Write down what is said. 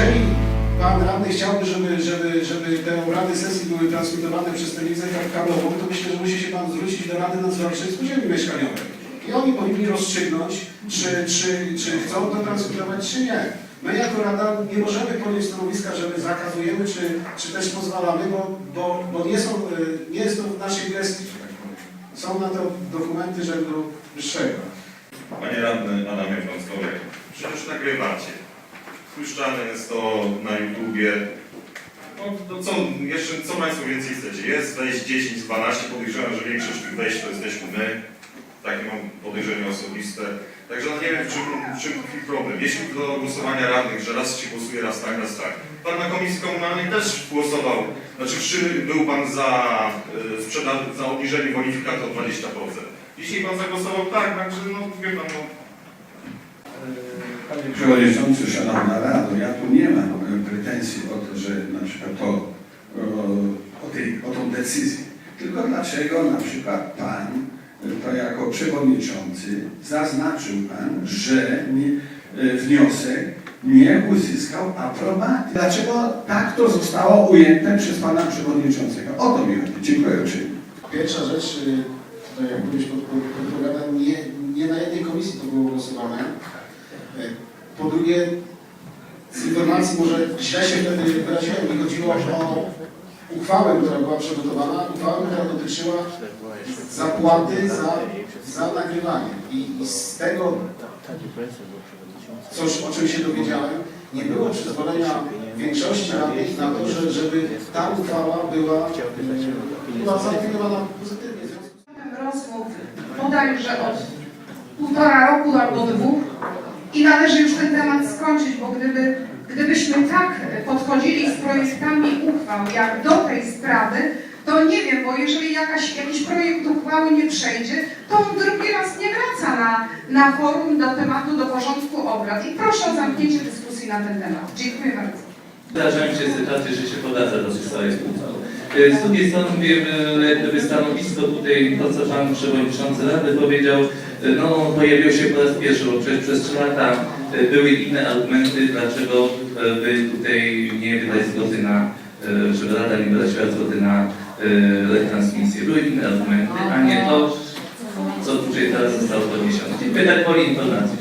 jeżeli pan radny chciałby, żeby, żeby, żeby te obrady sesji były transmitowane przez telewizję tak kablową, to myślę, że musi się pan zwrócić do Rady Nadzorczej Spółdzielni Mieszkaniowej. I oni powinni rozstrzygnąć, czy, czy, czy chcą to transmitować, czy nie. My jako Rada nie możemy podjąć stanowiska, że my zakazujemy, czy, czy też pozwalamy, bo, bo, bo nie, są, e, nie jest to w naszej gestii. Są na to dokumenty Rzędu Wyższego. Panie Radny Adamie Wąskowie, przecież nagrywacie. Puszczane jest to na YouTubie. No to co, jeszcze co Państwo więcej chcecie? Jest wejść 10, 12, podejrzewam, że większość tych wejść to jesteśmy my. Takie mam podejrzenie osobiste. Także no nie wiem w czym, w czym tkwi problem. Jeśli do głosowania radnych, że raz się głosuje, raz tak, raz tak. Pan na Komisji Komunalnej też głosował. Znaczy czy był Pan za, y, sprzeda- za obniżenie bonifikaty o 20%. Dzisiaj Pan zagłosował tak, także no wie Pan, no, Panie Przewodniczący, Szanowna Rado, ja tu nie mam e, pretensji o to, że na przykład to, o, tej, o tą decyzję. Tylko dlaczego na przykład Pan, e, to jako przewodniczący, zaznaczył Pan, że e, wniosek nie uzyskał aprobaty. Dlaczego tak to zostało ujęte przez Pana Przewodniczącego? O to mi chodzi. Dziękuję uprzejmie. Pierwsza rzecz, y, to jak mówisz pod- pod- podpowiadam, nie, nie na jednej komisji to było głosowane. Po drugie, z informacji może źle się wtedy wyraziłem, mi chodziło o uchwałę, która była przygotowana, uchwałę, która dotyczyła zapłaty za, za nagrywanie. I, I z tego, coś, o czym się dowiedziałem, nie było przyzwolenia większości radnych na to, że, żeby ta uchwała była, była zaopiniowana pozytywnie. Rozmów bodajże od półtora roku albo dwóch i należy już ten temat skończyć, bo gdyby, gdybyśmy tak podchodzili z projektami uchwał jak do tej sprawy, to nie wiem, bo jeżeli jakaś, jakiś projekt uchwały nie przejdzie, to on drugi raz nie wraca na, na forum do tematu, do porządku obrad. I proszę o zamknięcie dyskusji na ten temat. Dziękuję bardzo. Zdarzają się sytuacje, że się podaca do stałej spółce. E, Z drugiej strony e, gdyby stanowisko tutaj, to co Pan Przewodniczący Rady powiedział, e, no pojawiło się po raz pierwszy, bo przecież przez trzy lata e, były inne argumenty, dlaczego e, by tutaj nie wydać zgody na, e, żeby Rada nie wydać zgody na retransmisję. Były inne argumenty, a nie to, co tutaj teraz zostało podniesione. Dziękuję tak po informacji.